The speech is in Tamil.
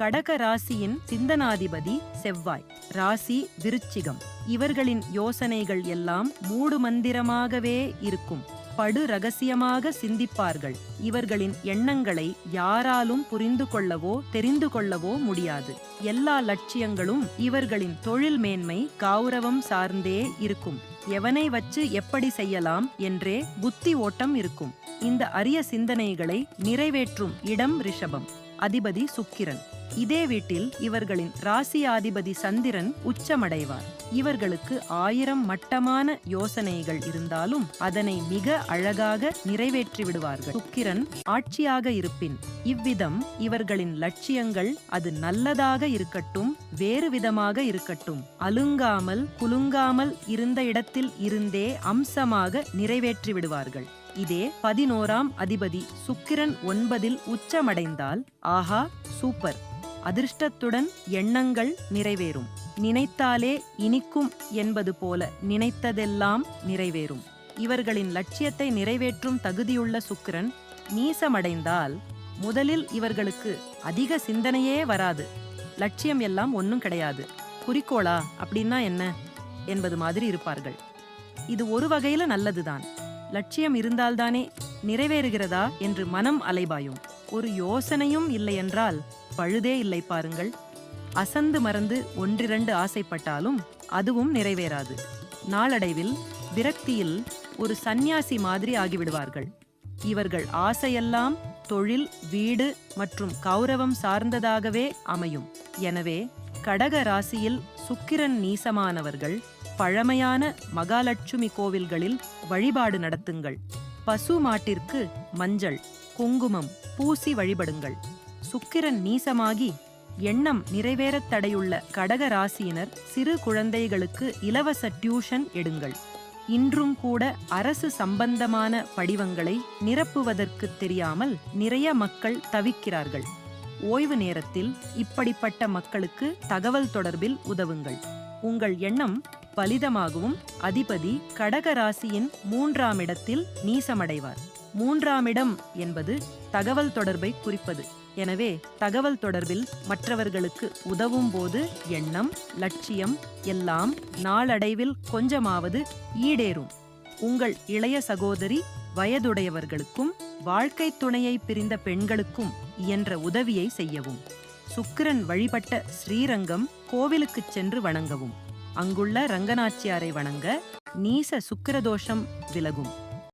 கடக ராசியின் சிந்தனாதிபதி செவ்வாய். ராசி விருச்சிகம். இவர்களின் யோசனைகள் எல்லாம் மூடு மந்திரமாகவே இருக்கும். படு ரகசியமாக சிந்திப்பார்கள். இவர்களின் எண்ணங்களை யாராலும் புரிந்து கொள்ளவோ தெரிந்து கொள்ளவோ முடியாது. எல்லா லட்சியங்களும் இவர்களின் தொழில் மேன்மை கௌரவம் சார்ந்தே இருக்கும். எவனை வச்சு எப்படி செய்யலாம் என்றே புத்தி ஓட்டம் இருக்கும். இந்த அரிய சிந்தனைகளை நிறைவேற்றும் இடம் ரிஷபம். அதிபதி சுக்கிரன். இதே வீட்டில் இவர்களின் ராசியாதிபதி சந்திரன் உச்சமடைவார். இவர்களுக்கு ஆயிரம் மட்டமான யோசனைகள் இருந்தாலும் அதனை மிக அழகாக நிறைவேற்றி விடுவார்கள். சுக்கிரன் ஆட்சியாக இருப்பின் இவ்விதம் இவர்களின் லட்சியங்கள் அது நல்லதாக இருக்கட்டும் வேறு விதமாக இருக்கட்டும். அலுங்காமல் குலுங்காமல் இருந்த இடத்தில் இருந்தே அம்சமாக நிறைவேற்றி விடுவார்கள். இதே பதினோராம் அதிபதி சுக்கிரன் ஒன்பதில் உச்சமடைந்தால் ஆஹா சூப்பர். அதிர்ஷ்டத்துடன் எண்ணங்கள் நிறைவேறும். நினைத்தாலே இனிக்கும் என்பது போல நினைத்ததெல்லாம் நிறைவேறும். இவர்களின் லட்சியத்தை நிறைவேற்றும் தகுதியுள்ள சுக்கிரன் நீசமடைந்தால் முதலில் இவர்களுக்கு அதிக சிந்தனையே வராது. லட்சியம் எல்லாம் ஒன்றும் கிடையாது. குறிக்கோளா? அப்படின்னா என்ன? என்பது மாதிரி இருப்பார்கள். இது ஒரு வகையில நல்லதுதான். லட்சியம் இருந்தால்தானே நிறைவேறுகிறதா என்று மனம் அலைபாயும். ஒரு யோசனையும் இல்லையென்றால் பழுதே இல்லை பாருங்கள். அசந்து மறந்து ஒன்றிரண்டு ஆசைப்பட்டாலும் அதுவும் நிறைவேறாது. நாளடைவில் விரக்தியில் ஒரு சந்நியாசி மாதிரி ஆகிவிடுவார்கள். இவர்கள் ஆசையெல்லாம் தொழில் வீடு மற்றும் கௌரவம் சார்ந்ததாகவே அமையும். எனவே கடக ராசியில் சுக்கிரன் நீசமானவர்கள் பழமையான மகாலட்சுமி கோவில்களில் வழிபாடு நடத்துங்கள். பசு மாட்டிற்கு மஞ்சள் குங்குமம் பூசி வழிபடுங்கள். சுக்கிரன் நீசமாகி எண்ணம் நிறைவேறத் தடையுள்ள கடக ராசியினர் சிறு குழந்தைகளுக்கு இலவச டியூஷன் எடுங்கள். இன்றும் கூட அரசு சம்பந்தமான படிவங்களை நிரப்புவதற்கு தெரியாமல் நிறைய மக்கள் தவிக்கிறார்கள். ஓய்வு நேரத்தில் இப்படிப்பட்ட மக்களுக்கு தகவல் தொடர்பில் உதவுங்கள். உங்கள் எண்ணம் பலிதமாகவும் அதிபதி கடக ராசியின் மூன்றாம் இடத்தில் நீசமடைவார். மூன்றாம் இடம் என்பது தகவல் தொடர்பை குறிப்பது. எனவே தகவல் தொடர்பில் மற்றவர்களுக்கு உதவும் போது எண்ணம் லட்சியம் எல்லாம் நாளடைவில் கொஞ்சமாவது ஈடேறும். உங்கள் இளைய சகோதரி வயதுடையவர்களுக்கும் வாழ்க்கை துணையை பிரிந்த பெண்களுக்கும் இயன்ற உதவியை செய்யவும். சுக்கிரன் வழிபட்ட ஸ்ரீரங்கம் கோவிலுக்குச் சென்று வணங்கவும். அங்குள்ள ரங்கநாச்சியாரை வணங்க நீச சுக்கிரதோஷம் விலகும்.